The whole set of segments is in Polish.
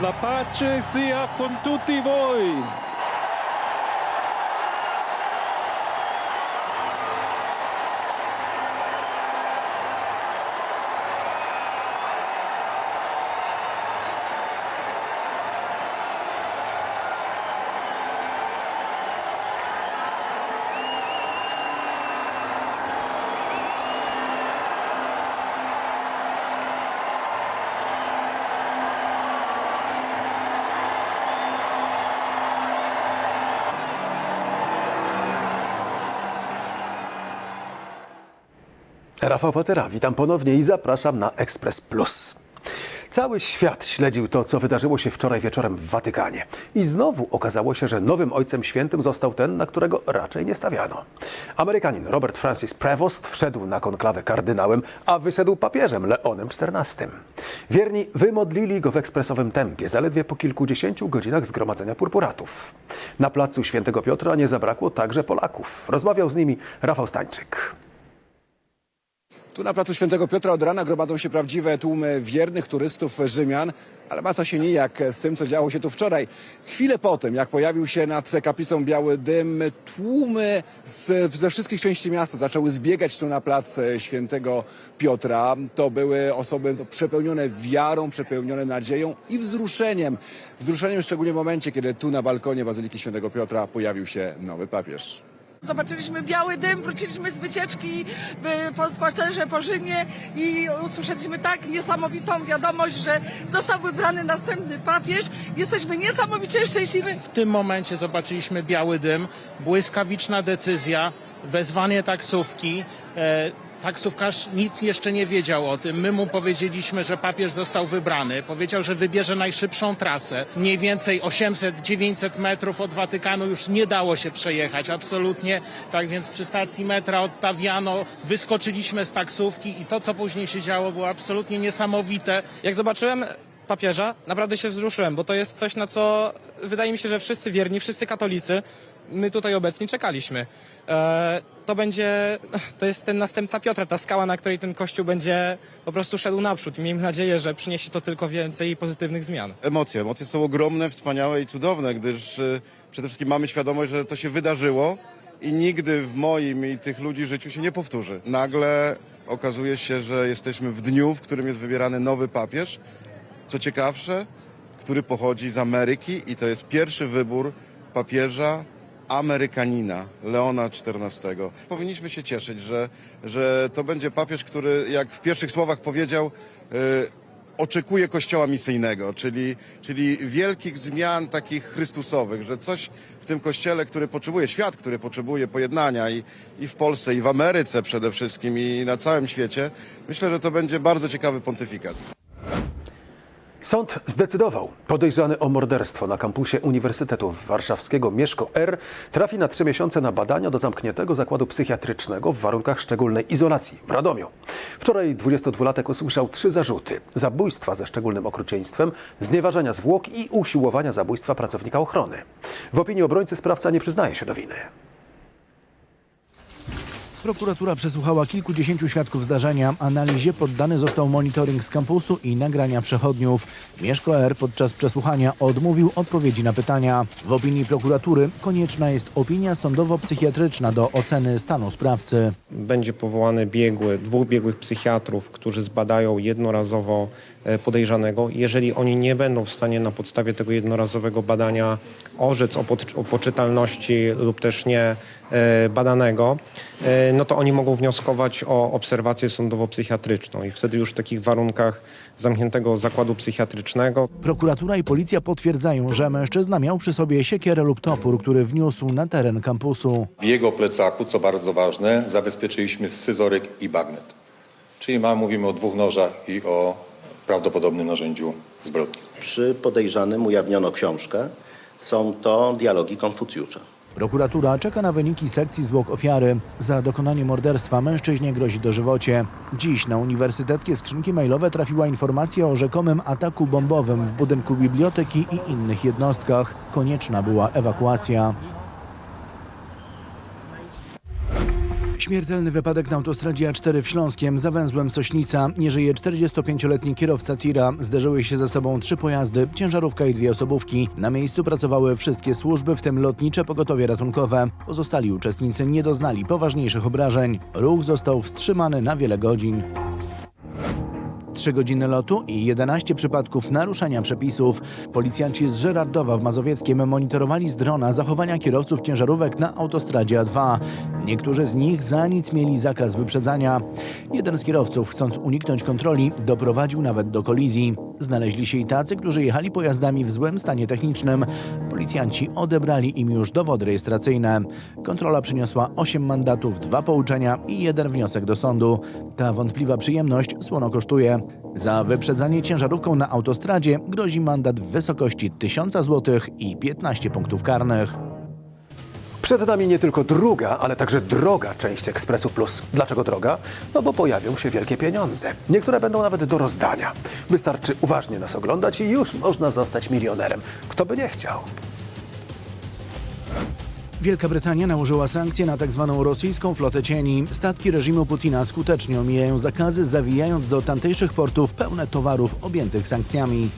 La pace sia con tutti voi. Rafał Patera, witam ponownie i zapraszam na Ekspres Plus. Cały świat śledził to, co wydarzyło się wczoraj wieczorem w Watykanie. I znowu okazało się, że nowym Ojcem Świętym został ten, na którego raczej nie stawiano. Amerykanin Robert Francis Prevost wszedł na konklawę kardynałem, a wyszedł papieżem Leonem XIV. Wierni wymodlili go w ekspresowym tempie, zaledwie po kilkudziesięciu godzinach zgromadzenia purpuratów. Na placu Świętego Piotra nie zabrakło także Polaków. Rozmawiał z nimi Rafał Stańczyk. Tu na placu Świętego Piotra od rana gromadzą się prawdziwe tłumy wiernych turystów Rzymian, ale ma to się nijak z tym, co działo się tu wczoraj. Chwilę po tym, jak pojawił się nad kaplicą biały dym, tłumy z, ze wszystkich części miasta zaczęły zbiegać tu na plac Świętego Piotra. To były osoby przepełnione wiarą, przepełnione nadzieją i wzruszeniem. Wzruszeniem szczególnie w momencie, kiedy tu na balkonie Bazyliki Świętego Piotra pojawił się nowy papież. Zobaczyliśmy biały dym, wróciliśmy z wycieczki y, po spacerze po Rzymie i usłyszeliśmy tak niesamowitą wiadomość, że został wybrany następny papież. Jesteśmy niesamowicie szczęśliwi. W tym momencie zobaczyliśmy biały dym, błyskawiczna decyzja, wezwanie taksówki. E, taksówkarz nic jeszcze nie wiedział o tym. My mu powiedzieliśmy, że papież został wybrany. Powiedział, że wybierze najszybszą trasę. Mniej więcej 800-900 metrów od Watykanu już nie dało się przejechać. Absolutnie. Tak więc przy stacji metra Ottaviano wyskoczyliśmy z taksówki i to, co później się działo, było absolutnie niesamowite. Jak zobaczyłem papieża, naprawdę się wzruszyłem, bo to jest coś, na co wydaje mi się, że wszyscy wierni, wszyscy katolicy, my tutaj obecni czekaliśmy. E, to będzie, to jest ten następca Piotra, ta skała, na której ten kościół będzie po prostu szedł naprzód i miejmy nadzieję, że przyniesie to tylko więcej pozytywnych zmian. Emocje. Emocje są ogromne, wspaniałe i cudowne, gdyż y, przede wszystkim mamy świadomość, że to się wydarzyło i nigdy w moim i tych ludzi życiu się nie powtórzy. Nagle okazuje się, że jesteśmy w dniu, w którym jest wybierany nowy papież. Co ciekawsze, który pochodzi z Ameryki i to jest pierwszy wybór papieża Amerykanina, Leona XIV. Powinniśmy się cieszyć, że, że to będzie papież, który, jak w pierwszych słowach powiedział, y, oczekuje kościoła misyjnego, czyli, czyli wielkich zmian takich chrystusowych, że coś w tym kościele, który potrzebuje, świat, który potrzebuje pojednania i, i w Polsce, i w Ameryce przede wszystkim, i na całym świecie, myślę, że to będzie bardzo ciekawy pontyfikat. Sąd zdecydował. Podejrzany o morderstwo na kampusie Uniwersytetu Warszawskiego Mieszko R trafi na trzy miesiące na badania do zamkniętego zakładu psychiatrycznego w warunkach szczególnej izolacji w Radomiu. Wczoraj 22-latek usłyszał trzy zarzuty. Zabójstwa ze szczególnym okrucieństwem, znieważania zwłok i usiłowania zabójstwa pracownika ochrony. W opinii obrońcy sprawca nie przyznaje się do winy. Prokuratura przesłuchała kilkudziesięciu świadków zdarzenia. Analizie poddany został monitoring z kampusu i nagrania przechodniów. Mieszko R. podczas przesłuchania odmówił odpowiedzi na pytania. W opinii prokuratury konieczna jest opinia sądowo-psychiatryczna do oceny stanu sprawcy. będzie powołany biegły, dwóch biegłych psychiatrów, którzy zbadają jednorazowo e, podejrzanego. Jeżeli oni nie będą w stanie na podstawie tego jednorazowego badania orzec o, pod, o poczytalności lub też nie badanego, e, no to oni mogą wnioskować o obserwację sądowo-psychiatryczną i wtedy już w takich warunkach zamkniętego zakładu psychiatrycznego Prokuratura i policja potwierdzają, że mężczyzna miał przy sobie siekierę lub topór, który wniósł na teren kampusu. W jego plecaku, co bardzo ważne, zabezpieczyliśmy scyzoryk i bagnet. Czyli ma, mówimy o dwóch nożach i o prawdopodobnym narzędziu zbrodni. Przy podejrzanym ujawniono książkę. Są to dialogi Konfucjusza. Prokuratura czeka na wyniki sekcji zwłok ofiary. Za dokonanie morderstwa mężczyźnie grozi dożywocie. Dziś na uniwersyteckie skrzynki mailowe trafiła informacja o rzekomym ataku bombowym w budynku biblioteki i innych jednostkach. Konieczna była ewakuacja. Śmiertelny wypadek na autostradzie A4 w Śląskiem za węzłem Sośnica. Nie żyje 45-letni kierowca tira. Zderzyły się ze sobą trzy pojazdy, ciężarówka i dwie osobówki. Na miejscu pracowały wszystkie służby, w tym lotnicze pogotowie ratunkowe. Pozostali uczestnicy nie doznali poważniejszych obrażeń. Ruch został wstrzymany na wiele godzin. 3 godziny lotu i 11 przypadków naruszenia przepisów. Policjanci z Żerardowa w Mazowieckiem monitorowali z drona zachowania kierowców ciężarówek na autostradzie A2. Niektórzy z nich za nic mieli zakaz wyprzedzania. Jeden z kierowców, chcąc uniknąć kontroli, doprowadził nawet do kolizji. Znaleźli się i tacy, którzy jechali pojazdami w złym stanie technicznym. Policjanci odebrali im już dowody rejestracyjne. Kontrola przyniosła 8 mandatów, dwa pouczenia i jeden wniosek do sądu. Ta wątpliwa przyjemność słono kosztuje. Za wyprzedzanie ciężarówką na autostradzie grozi mandat w wysokości 1000 zł i 15 punktów karnych. Przed nami nie tylko druga, ale także droga część Ekspresu Plus. Dlaczego droga? No bo pojawią się wielkie pieniądze. Niektóre będą nawet do rozdania. Wystarczy uważnie nas oglądać i już można zostać milionerem. Kto by nie chciał? Wielka Brytania nałożyła sankcje na tzw. rosyjską flotę cieni. Statki reżimu Putina skutecznie omijają zakazy, zawijając do tamtejszych portów pełne towarów objętych sankcjami.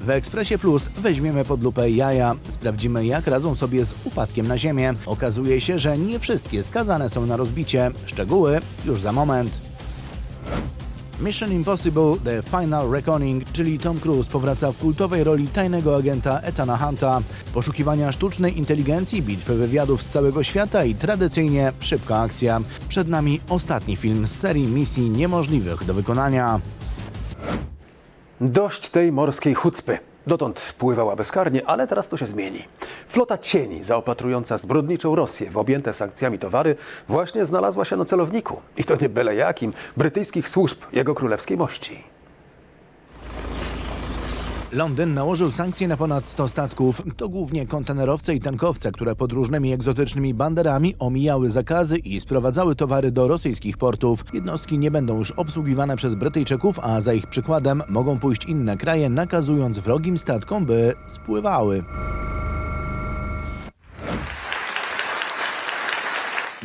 W Ekspresie Plus weźmiemy pod lupę jaja. Sprawdzimy, jak radzą sobie z upadkiem na ziemię. Okazuje się, że nie wszystkie skazane są na rozbicie. Szczegóły już za moment. Mission Impossible The Final Reckoning, czyli Tom Cruise powraca w kultowej roli tajnego agenta Ethana Hunta. Poszukiwania sztucznej inteligencji, bitwy wywiadów z całego świata i tradycyjnie szybka akcja. Przed nami ostatni film z serii misji niemożliwych do wykonania. Dość tej morskiej chucpy. Dotąd pływała bezkarnie, ale teraz to się zmieni. Flota cieni zaopatrująca zbrodniczą Rosję w objęte sankcjami towary właśnie znalazła się na celowniku. I to nie byle jakim, brytyjskich służb jego królewskiej mości. Londyn nałożył sankcje na ponad 100 statków. To głównie kontenerowce i tankowce, które pod różnymi egzotycznymi banderami omijały zakazy i sprowadzały towary do rosyjskich portów. Jednostki nie będą już obsługiwane przez Brytyjczyków, a za ich przykładem mogą pójść inne kraje, nakazując wrogim statkom, by spływały.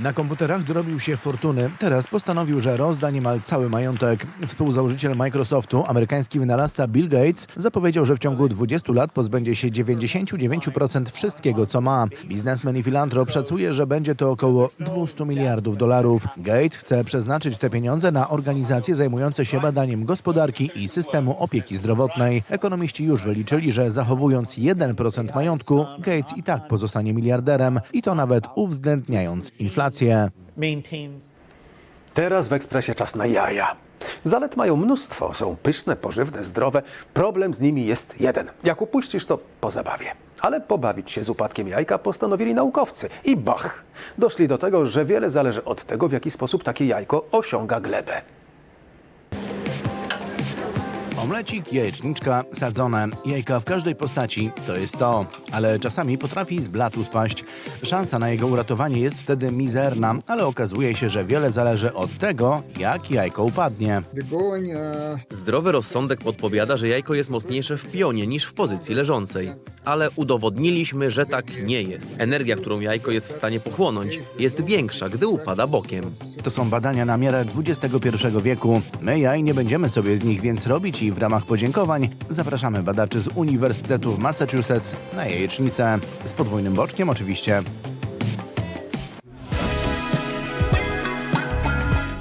Na komputerach dorobił się fortuny. Teraz postanowił, że rozda niemal cały majątek. Współzałożyciel Microsoftu, amerykański wynalazca Bill Gates, zapowiedział, że w ciągu 20 lat pozbędzie się 99% wszystkiego, co ma. Biznesmen i filantrop szacuje, że będzie to około 200 miliardów dolarów. Gates chce przeznaczyć te pieniądze na organizacje zajmujące się badaniem gospodarki i systemu opieki zdrowotnej. Ekonomiści już wyliczyli, że zachowując 1% majątku, Gates i tak pozostanie miliarderem i to nawet uwzględniając inflację. Teraz w ekspresie czas na jaja. Zalet mają mnóstwo, są pyszne, pożywne, zdrowe. Problem z nimi jest jeden. Jak upuścisz, to po zabawie. Ale pobawić się z upadkiem jajka postanowili naukowcy. I bach! Doszli do tego, że wiele zależy od tego, w jaki sposób takie jajko osiąga glebę. Omlecik, jajeczniczka, sadzone, jajka w każdej postaci to jest to, ale czasami potrafi z blatu spaść. Szansa na jego uratowanie jest wtedy mizerna, ale okazuje się, że wiele zależy od tego, jak jajko upadnie. Zdrowy rozsądek podpowiada, że jajko jest mocniejsze w pionie niż w pozycji leżącej. Ale udowodniliśmy, że tak nie jest. Energia, którą jajko jest w stanie pochłonąć, jest większa, gdy upada bokiem. To są badania na miarę XXI wieku. My jaj nie będziemy sobie z nich więc robić i w ramach podziękowań zapraszamy badaczy z Uniwersytetu w Massachusetts na jajecznicę. Z podwójnym boczkiem oczywiście.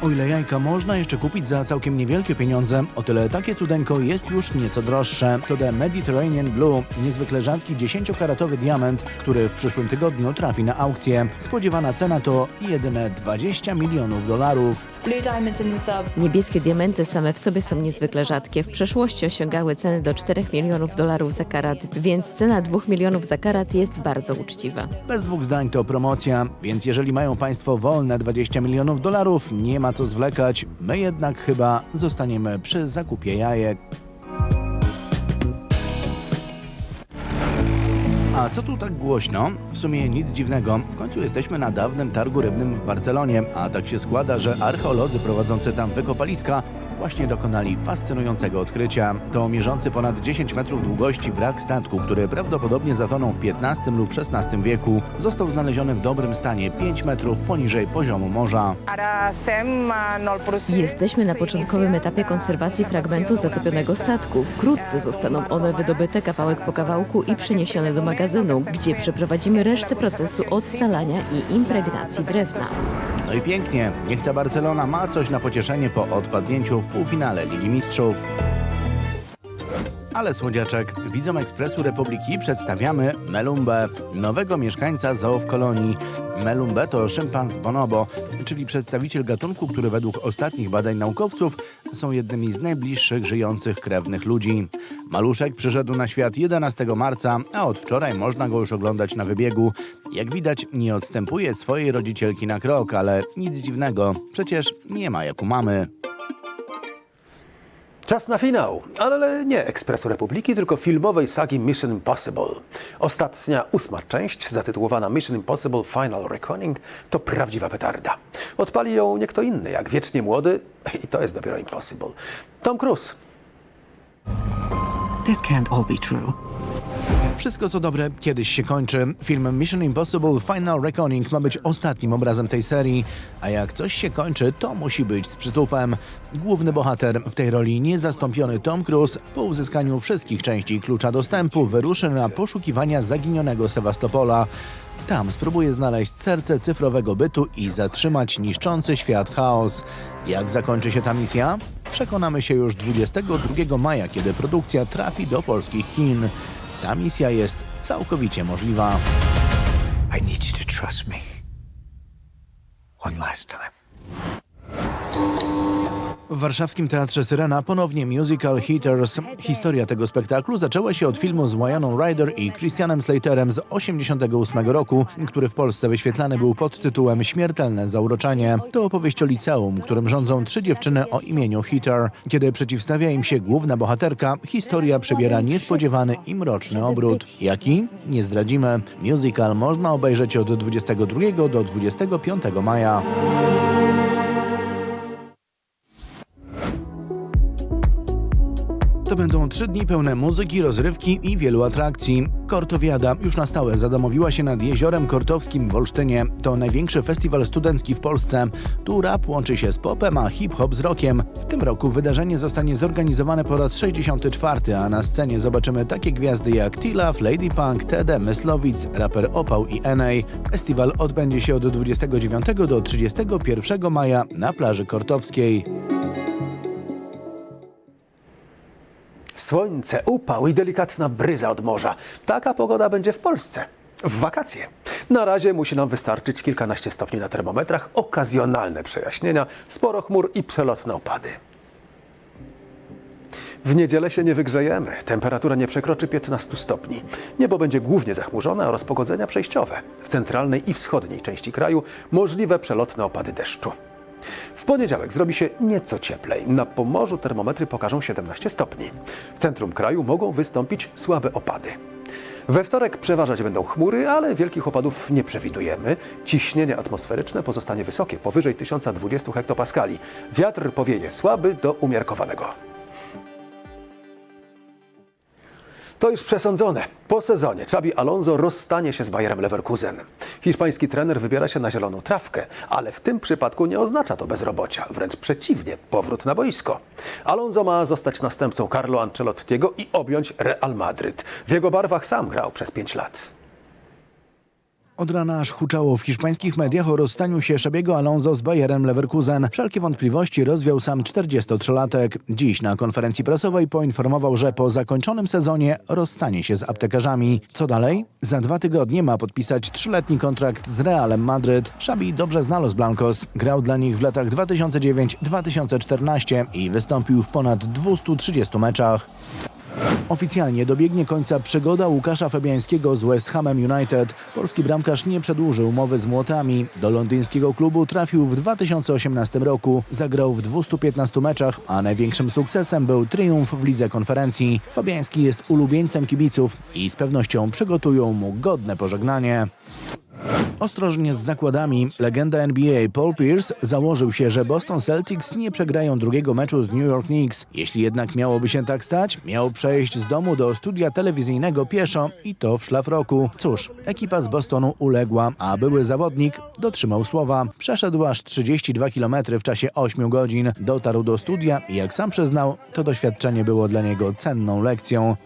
O ile jajka można jeszcze kupić za całkiem niewielkie pieniądze, o tyle takie cudeńko jest już nieco droższe. To The Mediterranean Blue, niezwykle rzadki 10-karatowy diament, który w przyszłym tygodniu trafi na aukcję. Spodziewana cena to jedyne 20 milionów dolarów. Niebieskie diamenty same w sobie są niezwykle rzadkie. W przeszłości osiągały ceny do 4 milionów dolarów za karat, więc cena 2 milionów za karat jest bardzo uczciwa. Bez dwóch zdań to promocja, więc jeżeli mają Państwo wolne 20 milionów dolarów, nie ma co zwlekać. My jednak chyba zostaniemy przy zakupie jajek. A co tu tak głośno? W sumie nic dziwnego. W końcu jesteśmy na dawnym targu rybnym w Barcelonie, a tak się składa, że archeolodzy prowadzący tam wykopaliska właśnie dokonali fascynującego odkrycia. To mierzący ponad 10 metrów długości wrak statku, który prawdopodobnie zatonął w XV lub XVI wieku, został znaleziony w dobrym stanie 5 metrów poniżej poziomu morza. Jesteśmy na początkowym etapie konserwacji fragmentu zatopionego statku. Wkrótce zostaną one wydobyte kawałek po kawałku i przeniesione do magazynu, gdzie przeprowadzimy resztę procesu odsalania i impregnacji drewna. No i pięknie, niech ta Barcelona ma coś na pocieszenie po odpadnięciu w półfinale Ligi Mistrzów. Ale słodziaczek, widzom Ekspresu Republiki przedstawiamy Melumbę, nowego mieszkańca zoo w kolonii. Melumbę to szympans bonobo, czyli przedstawiciel gatunku, który według ostatnich badań naukowców są jednymi z najbliższych żyjących krewnych ludzi. Maluszek przyszedł na świat 11 marca, a od wczoraj można go już oglądać na wybiegu. Jak widać, nie odstępuje swojej rodzicielki na krok, ale nic dziwnego, przecież nie ma jak u mamy. Czas na finał, ale nie Ekspresu Republiki, tylko filmowej sagi Mission Impossible. Ostatnia, ósma część, zatytułowana Mission Impossible Final Reckoning, to prawdziwa petarda. Odpali ją nie kto inny, jak wiecznie młody, i to jest dopiero impossible, Tom Cruise. This can't all be true. Wszystko co dobre kiedyś się kończy. Film Mission Impossible Final Reckoning ma być ostatnim obrazem tej serii, a jak coś się kończy, to musi być z przytupem. Główny bohater w tej roli niezastąpiony Tom Cruise po uzyskaniu wszystkich części klucza dostępu wyruszy na poszukiwania zaginionego Sewastopola. Tam spróbuje znaleźć serce cyfrowego bytu i zatrzymać niszczący świat chaos. Jak zakończy się ta misja? Przekonamy się już 22 maja, kiedy produkcja trafi do polskich kin. Ta misja jest całkowicie możliwa. I need you to trust me. One last time. W warszawskim Teatrze Syrena ponownie musical Heaters. Historia tego spektaklu zaczęła się od filmu z Wyaną Ryder i Christianem Slaterem z 1988 roku, który w Polsce wyświetlany był pod tytułem Śmiertelne zauroczenie. To opowieść o liceum, którym rządzą trzy dziewczyny o imieniu Heater. Kiedy przeciwstawia im się główna bohaterka, historia przybiera niespodziewany i mroczny obrót. Jaki? Nie zdradzimy. Musical można obejrzeć od 22 do 25 maja. Będą trzy dni pełne muzyki, rozrywki i wielu atrakcji. Kortowiada już na stałe zadomowiła się nad Jeziorem Kortowskim w Olsztynie. To największy festiwal studencki w Polsce. Tu rap łączy się z popem, a hip-hop z rockiem. W tym roku wydarzenie zostanie zorganizowane po raz 64, a na scenie zobaczymy takie gwiazdy jak T-Love, Lady Punk, Tede, Myslowic, raper Opał i NA. Festiwal odbędzie się od 29 do 31 maja na plaży Kortowskiej. Słońce, upał i delikatna bryza od morza. Taka pogoda będzie w Polsce. W wakacje. Na razie musi nam wystarczyć kilkanaście stopni na termometrach, okazjonalne przejaśnienia, sporo chmur i przelotne opady. W niedzielę się nie wygrzejemy. Temperatura nie przekroczy 15 stopni. Niebo będzie głównie zachmurzone, a rozpogodzenia przejściowe. W centralnej i wschodniej części kraju możliwe przelotne opady deszczu. W poniedziałek zrobi się nieco cieplej. Na Pomorzu termometry pokażą 17 stopni. W centrum kraju mogą wystąpić słabe opady. We wtorek przeważać będą chmury, ale wielkich opadów nie przewidujemy. Ciśnienie atmosferyczne pozostanie wysokie, powyżej 1020 hektopaskali. Wiatr powieje słaby do umiarkowanego. To już przesądzone. Po sezonie Xabi Alonso rozstanie się z Bayerem Leverkusen. Hiszpański trener wybiera się na zieloną trawkę, ale w tym przypadku nie oznacza to bezrobocia. Wręcz przeciwnie, powrót na boisko. Alonso ma zostać następcą Carlo Ancelottiego i objąć Real Madryt. W jego barwach sam grał przez pięć lat. Od rana aż huczało w hiszpańskich mediach o rozstaniu się Szabiego Alonso z Bayerem Leverkusen. Wszelkie wątpliwości rozwiał sam 43-latek. Dziś na konferencji prasowej poinformował, że po zakończonym sezonie rozstanie się z aptekarzami. Co dalej? Za dwa tygodnie ma podpisać trzyletni kontrakt z Realem Madryt. Szabi dobrze zna Los Blancos. Grał dla nich w latach 2009-2014 i wystąpił w ponad 230 meczach. Oficjalnie dobiegnie końca przygoda Łukasza Fabiańskiego z West Hamem United. Polski bramkarz nie przedłużył umowy z Młotami. Do londyńskiego klubu trafił w 2018 roku. Zagrał w 215 meczach, a największym sukcesem był triumf w Lidze Konferencji. Fabiański jest ulubieńcem kibiców i z pewnością przygotują mu godne pożegnanie. Ostrożnie z zakładami. Legenda NBA Paul Pierce założył się, że Boston Celtics nie przegrają drugiego meczu z New York Knicks. Jeśli jednak miałoby się tak stać, miał przejść z domu do studia telewizyjnego pieszo i to w szlafroku. Cóż, ekipa z Bostonu uległa, a były zawodnik dotrzymał słowa. Przeszedł aż 32 km w czasie 8 godzin. Dotarł do studia i jak sam przyznał, to doświadczenie było dla niego cenną lekcją.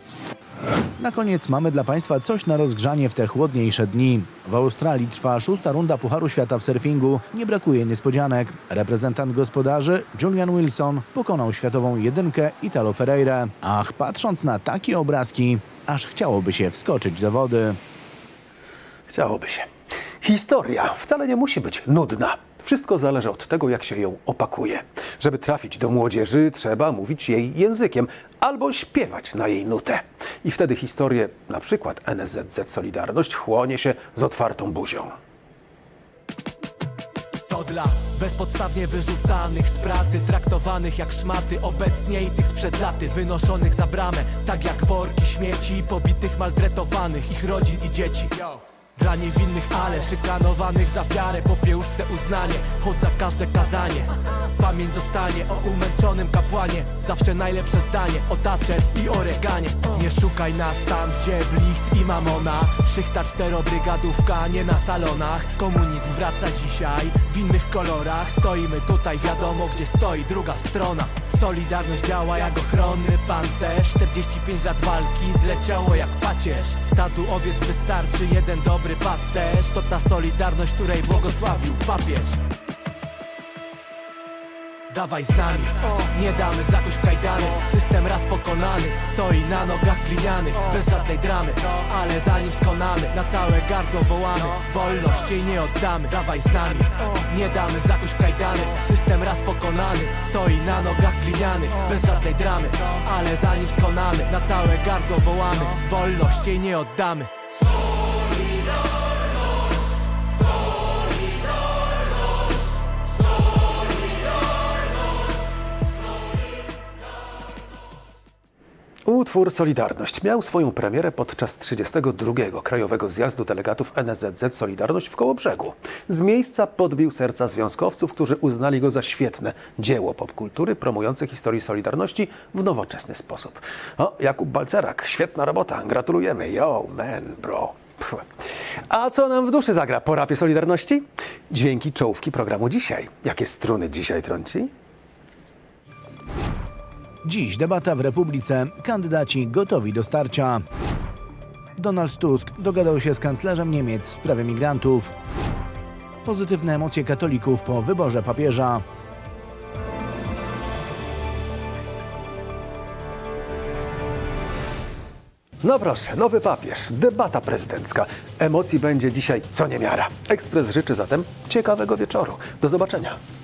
Na koniec mamy dla Państwa coś na rozgrzanie w te chłodniejsze dni. W Australii trwa szósta runda Pucharu Świata w surfingu. Nie brakuje niespodzianek. Reprezentant gospodarzy Julian Wilson pokonał światową jedynkę Italo Ferreira. Ach, patrząc na takie obrazki, aż chciałoby się wskoczyć do wody. Chciałoby się. Historia wcale nie musi być nudna. Wszystko zależy od tego, jak się ją opakuje. Żeby trafić do młodzieży, trzeba mówić jej językiem albo śpiewać na jej nutę. I wtedy historię, na przykład NSZZ Solidarność, chłonie się z otwartą buzią. To dla bezpodstawnie wyrzucanych z pracy Traktowanych jak szmaty obecnie i tych sprzed laty Wynoszonych za bramę, tak jak worki śmieci Pobitych, maltretowanych, ich rodzin i dzieci dla niewinnych, ale szykanowanych za wiarę Po piełuszce uznanie, choć za każde kazanie. Pamięć zostanie o umęczonym kapłanie Zawsze najlepsze zdanie o Thatcher i Oreganie. Nie szukaj nas tam, gdzie blicht i mamona. Szychta czterobrygadówka, nie na salonach. Komunizm wraca dzisiaj w innych kolorach. Stoimy tutaj, wiadomo gdzie stoi druga strona. Solidarność działa jak ochronny pancerz. 45 lat walki zleciało jak pacierz. Stadu owiec wystarczy jeden dobry pasterz To ta solidarność, której błogosławił papież. Dawaj z nami, nie damy zakuć w kajdany. System raz pokonany, stoi na nogach glinianych Bez żadnej dramy, ale zanim skonamy. Na całe gardło wołamy, wolność jej nie oddamy. Dawaj z nami, nie damy zakuć w kajdany. System raz pokonany, stoi na nogach glinianych Bez żadnej dramy, ale zanim skonamy. Na całe gardło wołamy, wolność jej nie oddamy Utwór Solidarność miał swoją premierę podczas 32. Krajowego Zjazdu Delegatów NSZZ Solidarność w Kołobrzegu. Z miejsca podbił serca związkowców, którzy uznali go za świetne dzieło popkultury promujące historię Solidarności w nowoczesny sposób. O, Jakub Balcerak, świetna robota, gratulujemy. Yo, man, bro. A co nam w duszy zagra po rapie Solidarności? Dźwięki czołówki programu dzisiaj. Jakie struny dzisiaj trąci? Dziś debata w Republice. Kandydaci gotowi do starcia. Donald Tusk dogadał się z kanclerzem Niemiec w sprawie migrantów. Pozytywne emocje katolików po wyborze papieża. No proszę, nowy papież, debata prezydencka. Emocji będzie dzisiaj co niemiara. Ekspres życzy zatem ciekawego wieczoru. Do zobaczenia.